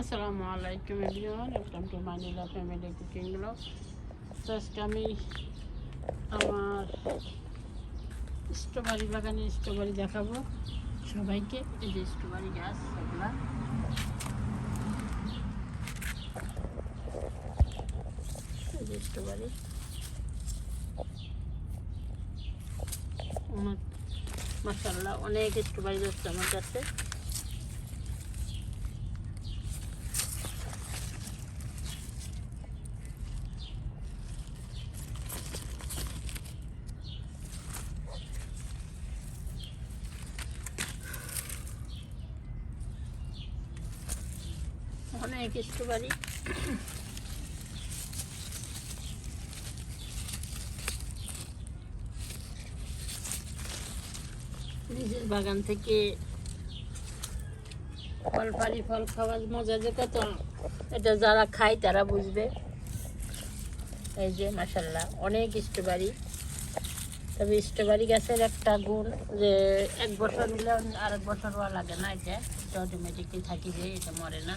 আসসালামু আলাইকুম everyone welcome to Mainila family cooking blog তো আমি আমার স্ট্রবেরি বাগানে স্ট্রবেরি দেখাবো সবাইকে। এই যে স্ট্রবেরি গাছ, এগুলা। স্ট্রবেরি। আমার মাসাল্লাহ অনেক স্ট্রবেরি যাচ্ছে আমার কাছে। অনেক স্ট্রবেরি নিজের বাগান থেকে ফল পারি, ফল খাওয়ার মজা যে কত। এটা যারা খায় তারা বুঝবে। এই যে মাসাল্লাহ অনেক স্ট্রবেরি তবে স্ট্রবেরি গাছের একটা গুণ যে, এক বছর নিলে আরেক বছর আর লাগে না এটা। অটোমেটিকলি থাকি যে এটা মরে না।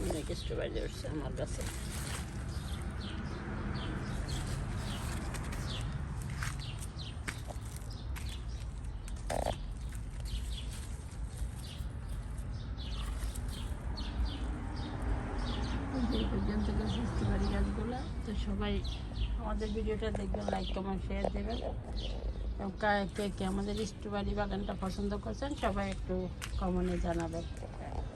অনেক স্ট্রবেরি উঠছে আমার তো সবাই আমাদের ভিডিওটা দেখবেন লাইক কমেন্ট শেয়ার দেবেন। কা- কে আমাদের স্ট্রবেরি বাগানটা পছন্দ করছেন, সবাই একটু কমনে জানাবেন।